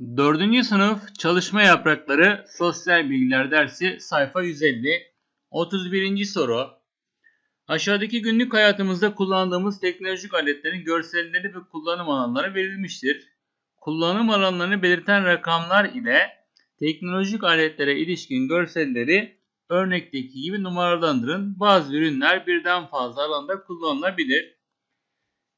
4. sınıf çalışma yaprakları sosyal bilgiler dersi sayfa 150 31. soru Aşağıdaki günlük hayatımızda kullandığımız teknolojik aletlerin görselleri ve kullanım alanları verilmiştir. Kullanım alanlarını belirten rakamlar ile teknolojik aletlere ilişkin görselleri örnekteki gibi numaralandırın. Bazı ürünler birden fazla alanda kullanılabilir.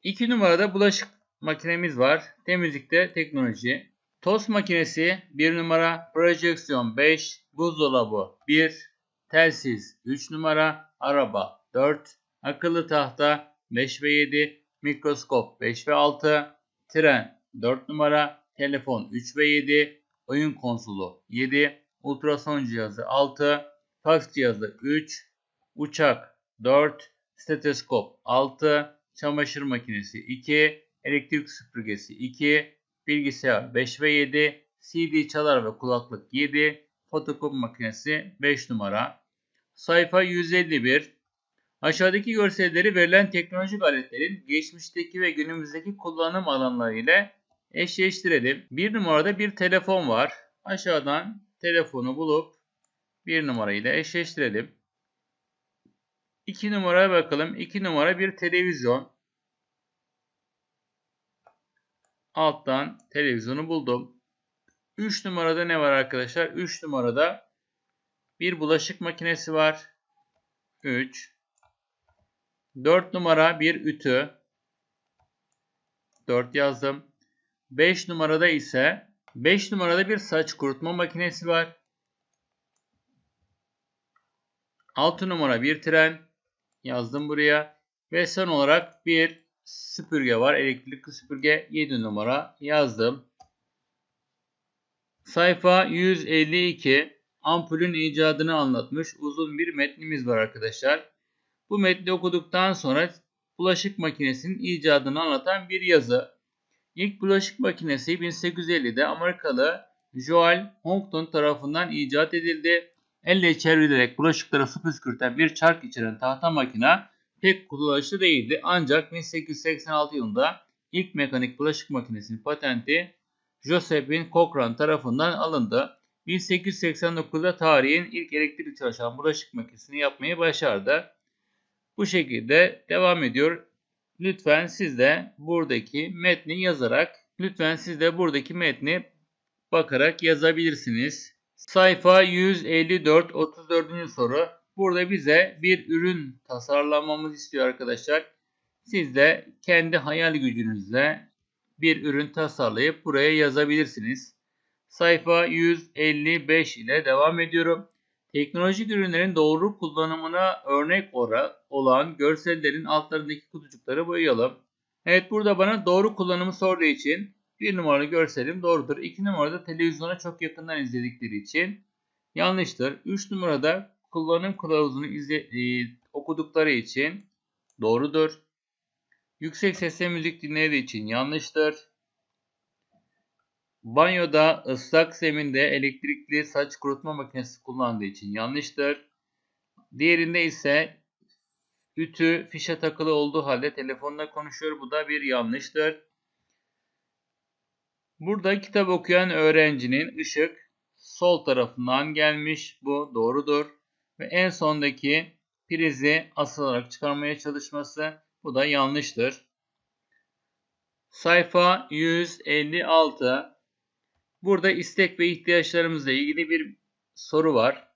2 numarada bulaşık makinemiz var. Temizlikte teknoloji. Tost makinesi 1 numara, projeksiyon 5, buzdolabı 1, telsiz 3 numara, araba 4, akıllı tahta 5 ve 7, mikroskop 5 ve 6, tren 4 numara, telefon 3 ve 7, oyun konsolu 7, ultrason cihazı 6, fax cihazı 3, uçak 4, stetoskop 6, çamaşır makinesi 2, elektrik süpürgesi 2, bilgisayar 5 ve 7, CD çalar ve kulaklık 7, fotokopi makinesi 5 numara. Sayfa 151. Aşağıdaki görselleri verilen teknolojik aletlerin geçmişteki ve günümüzdeki kullanım alanları ile eşleştirelim. Bir numarada bir telefon var. Aşağıdan telefonu bulup bir numara ile eşleştirelim. 2 numaraya bakalım. 2 numara bir televizyon. Alttan televizyonu buldum. 3 numarada ne var arkadaşlar? 3 numarada bir bulaşık makinesi var. 3. 4 numara bir ütü. 4 yazdım. 5 numarada ise 5 numarada bir saç kurutma makinesi var. 6 numara bir tren yazdım buraya. Ve son olarak bir süpürge var. Elektrikli süpürge 7 numara yazdım. Sayfa 152 ampulün icadını anlatmış uzun bir metnimiz var arkadaşlar. Bu metni okuduktan sonra bulaşık makinesinin icadını anlatan bir yazı. İlk bulaşık makinesi 1850'de Amerikalı Joel Houghton tarafından icat edildi. Elle çevrilerek bulaşıklara su püskürten bir çark içeren tahta makina pek kullanışlı değildi. Ancak 1886 yılında ilk mekanik bulaşık makinesinin patenti Josephine Cochrane tarafından alındı. 1889'da tarihin ilk elektrikli çalışan bulaşık makinesini yapmayı başardı. Bu şekilde devam ediyor. Lütfen siz de buradaki metni yazarak, lütfen siz de buradaki metni bakarak yazabilirsiniz. Sayfa 154 34. soru. Burada bize bir ürün tasarlamamızı istiyor arkadaşlar. Siz de kendi hayal gücünüzle bir ürün tasarlayıp buraya yazabilirsiniz. Sayfa 155 ile devam ediyorum. Teknolojik ürünlerin doğru kullanımına örnek olan görsellerin altlarındaki kutucukları boyayalım. Evet burada bana doğru kullanımı sorduğu için bir numaralı görselim doğrudur. İki numarada televizyona çok yakından izledikleri için yanlıştır. Üç numarada kullanım kılavuzunu izle, e, okudukları için doğrudur. Yüksek sesle müzik dinlediği için yanlıştır. Banyoda ıslak zeminde elektrikli saç kurutma makinesi kullandığı için yanlıştır. Diğerinde ise ütü fişe takılı olduğu halde telefonla konuşuyor. Bu da bir yanlıştır. Burada kitap okuyan öğrencinin ışık sol tarafından gelmiş. Bu doğrudur. Ve en sondaki prizi asılarak çıkarmaya çalışması bu da yanlıştır. Sayfa 156 Burada istek ve ihtiyaçlarımızla ilgili bir soru var.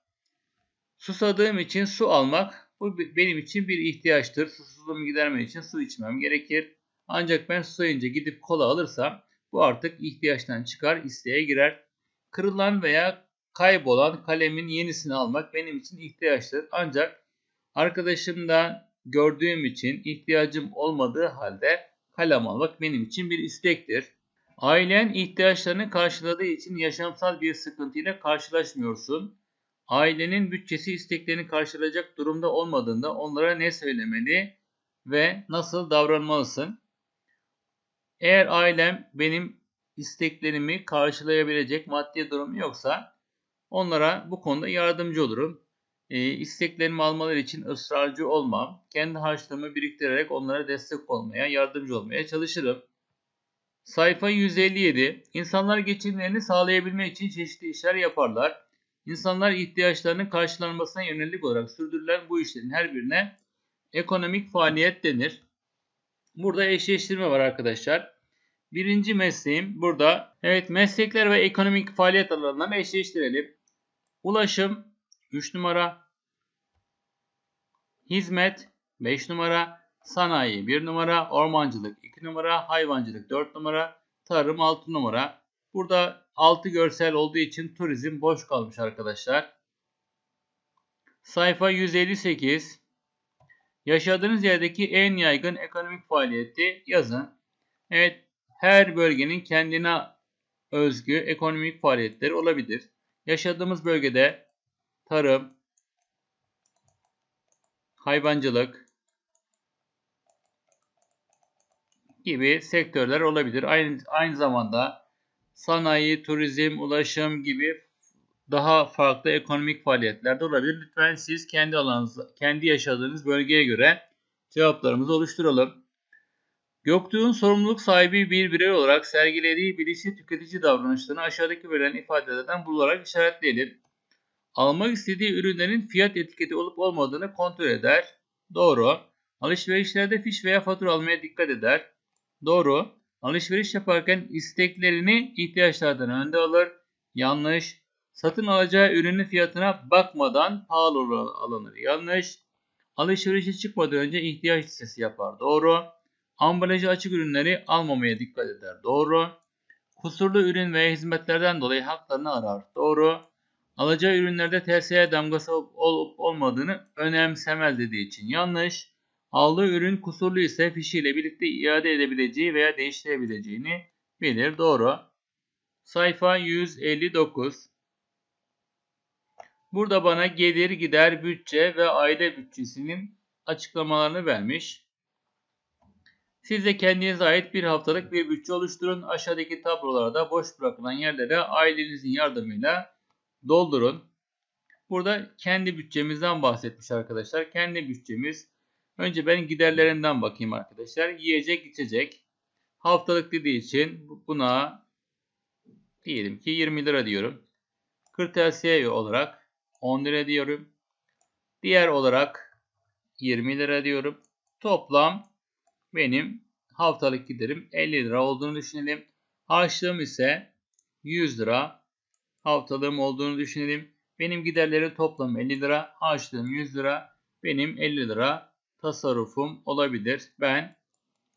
Susadığım için su almak bu benim için bir ihtiyaçtır. Susuzluğumu gidermek için su içmem gerekir. Ancak ben susayınca gidip kola alırsam bu artık ihtiyaçtan çıkar, isteğe girer. Kırılan veya kaybolan kalemin yenisini almak benim için ihtiyaçtır. Ancak arkadaşımdan gördüğüm için ihtiyacım olmadığı halde kalem almak benim için bir istektir. Ailen ihtiyaçlarını karşıladığı için yaşamsal bir sıkıntıyla karşılaşmıyorsun. Ailenin bütçesi isteklerini karşılayacak durumda olmadığında onlara ne söylemeli ve nasıl davranmalısın? Eğer ailem benim isteklerimi karşılayabilecek maddi durum yoksa onlara bu konuda yardımcı olurum. E, isteklerimi almaları için ısrarcı olmam. Kendi harçlığımı biriktirerek onlara destek olmaya, yardımcı olmaya çalışırım. Sayfa 157. İnsanlar geçimlerini sağlayabilmek için çeşitli işler yaparlar. İnsanlar ihtiyaçlarının karşılanmasına yönelik olarak sürdürülen bu işlerin her birine ekonomik faaliyet denir. Burada eşleştirme var arkadaşlar. Birinci mesleğim burada. Evet meslekler ve ekonomik faaliyet alanlarını eşleştirelim. Ulaşım 3 numara. Hizmet 5 numara. Sanayi 1 numara. Ormancılık 2 numara. Hayvancılık 4 numara. Tarım 6 numara. Burada 6 görsel olduğu için turizm boş kalmış arkadaşlar. Sayfa 158. Yaşadığınız yerdeki en yaygın ekonomik faaliyeti yazın. Evet, her bölgenin kendine özgü ekonomik faaliyetleri olabilir. Yaşadığımız bölgede tarım, hayvancılık gibi sektörler olabilir. Aynı, aynı zamanda sanayi, turizm, ulaşım gibi daha farklı ekonomik faaliyetler de olabilir. Lütfen siz kendi alanınızda, kendi yaşadığınız bölgeye göre cevaplarımızı oluşturalım. Göktuğ'un sorumluluk sahibi bir birey olarak sergilediği bilinçli tüketici davranışlarını aşağıdaki verilen ifadelerden bularak işaretleyelim. Almak istediği ürünlerin fiyat etiketi olup olmadığını kontrol eder. Doğru. Alışverişlerde fiş veya fatura almaya dikkat eder. Doğru. Alışveriş yaparken isteklerini ihtiyaçlardan önde alır. Yanlış. Satın alacağı ürünün fiyatına bakmadan pahalı alınır. Yanlış. Alışverişe çıkmadan önce ihtiyaç listesi yapar. Doğru. Ambalajı açık ürünleri almamaya dikkat eder. Doğru. Kusurlu ürün veya hizmetlerden dolayı haklarını arar. Doğru. Alacağı ürünlerde TSE damgası olup olmadığını önemsemez dediği için yanlış. Aldığı ürün kusurlu ise fişiyle birlikte iade edebileceği veya değiştirebileceğini bilir. Doğru. Sayfa 159. Burada bana gelir, gider, bütçe ve aile bütçesinin açıklamalarını vermiş. Siz de kendinize ait bir haftalık bir bütçe oluşturun. Aşağıdaki tablolarda boş bırakılan yerlere ailenizin yardımıyla doldurun. Burada kendi bütçemizden bahsetmiş arkadaşlar. Kendi bütçemiz. Önce ben giderlerinden bakayım arkadaşlar. Yiyecek, içecek. Haftalık dediği için buna diyelim ki 20 lira diyorum. Kırtasiye olarak 10 lira diyorum. Diğer olarak 20 lira diyorum. Toplam benim haftalık giderim 50 lira olduğunu düşünelim. Harçlığım ise 100 lira haftalığım olduğunu düşünelim. Benim giderlerim toplam 50 lira, harçlığım 100 lira, benim 50 lira tasarrufum olabilir. Ben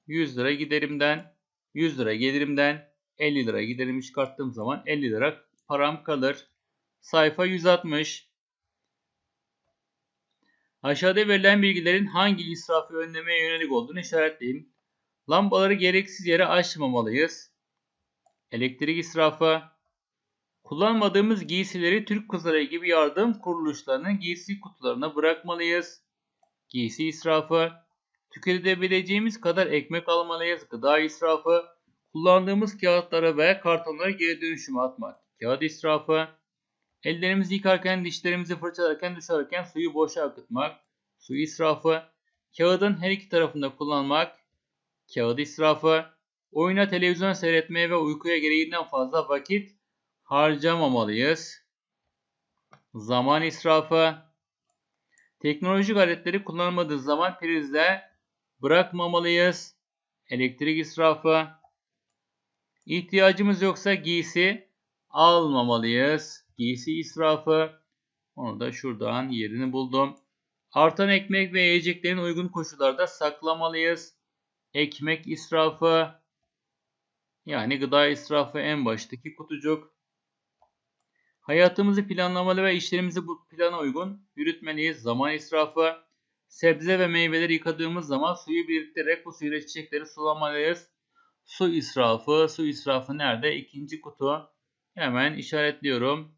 100 lira giderimden, 100 lira gelirimden 50 lira giderimi çıkarttığım zaman 50 lira param kalır. Sayfa 160. Aşağıda verilen bilgilerin hangi israfı önlemeye yönelik olduğunu işaretleyin. Lambaları gereksiz yere açmamalıyız. Elektrik israfı. Kullanmadığımız giysileri Türk Kızılayı gibi yardım kuruluşlarının giysi kutularına bırakmalıyız. Giysi israfı. Tüketebileceğimiz kadar ekmek almalıyız. Gıda israfı. Kullandığımız kağıtları ve kartonları geri dönüşüme atmak. Kağıt israfı. Ellerimizi yıkarken, dişlerimizi fırçalarken, duş alırken suyu boşa akıtmak. Su israfı. Kağıdın her iki tarafında kullanmak. Kağıt israfı. Oyuna televizyon seyretmeye ve uykuya gereğinden fazla vakit harcamamalıyız. Zaman israfı. Teknolojik aletleri kullanmadığı zaman prizde bırakmamalıyız. Elektrik israfı. İhtiyacımız yoksa giysi almamalıyız. Giysi israfı. Onu da şuradan yerini buldum. Artan ekmek ve yiyeceklerin uygun koşullarda saklamalıyız. Ekmek israfı. Yani gıda israfı en baştaki kutucuk. Hayatımızı planlamalı ve işlerimizi bu plana uygun yürütmeliyiz. Zaman israfı. Sebze ve meyveleri yıkadığımız zaman suyu biriktirerek bu suyla çiçekleri sulamalıyız. Su israfı. Su israfı nerede? İkinci kutu. Hemen işaretliyorum.